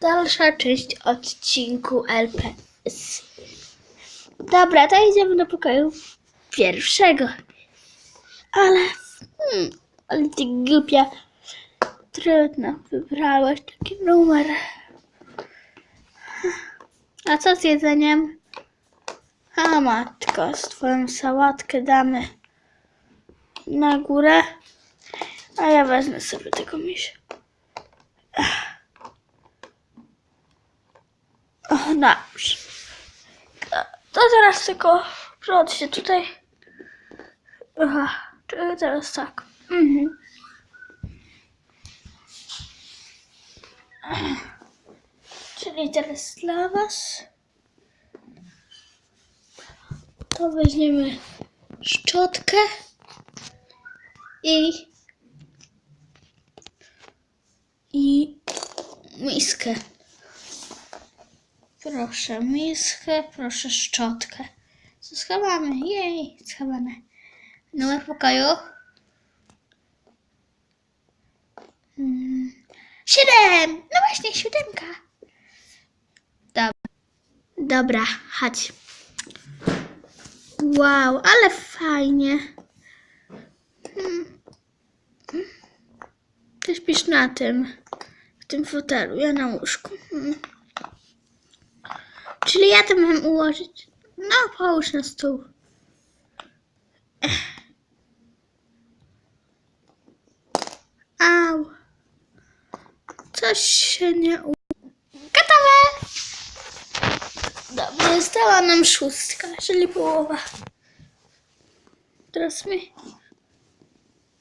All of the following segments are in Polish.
dalsza część odcinku LPS. Dobra, to idziemy do pokoju pierwszego. Ale, hmm, ale ty głupia. Trudno, wybrałeś taki numer. A co z jedzeniem? A matko, z twoją sałatkę damy na górę. A ja wezmę sobie tego misia. O, dobrze. To teraz tylko przełącz się tutaj. Aha, czyli teraz tak. Mhm. Czyli teraz dla Was. To weźmiemy szczotkę i i miskę. Proszę miskę, proszę szczotkę. Co schowamy? Jej, schowane. Numer pokoju? Mm, Siedem! No właśnie, siódemka. Dobra. Dobra, chodź. Wow, ale fajnie. Hmm. Ty śpisz na tym, w tym fotelu, ja na łóżku. Hmm. Czyli ja to mam ułożyć. No, połóż na stół. Ech. Au. Coś się nie u... Gotowe! Dobrze, została nam szóstka, czyli połowa. Teraz my.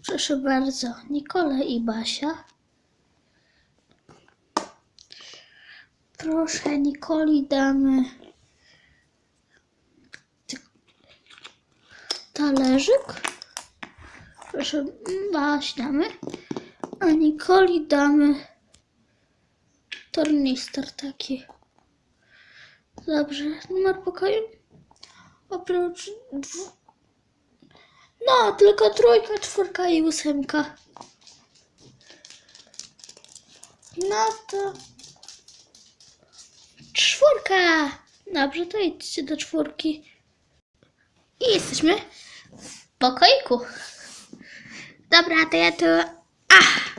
Proszę bardzo, Nikola i Basia. Proszę, Nikoli damy talerzyk. Proszę, Baś damy. A Nikoli damy tornister taki. Dobrze, numer pokoju? Oprócz. No, tylko trójka, czwórka i ósemka. No to... Czwórka! Dobrze, to idźcie do czwórki. I jesteśmy w pokoiku. Dobra, to ja tu... Ach!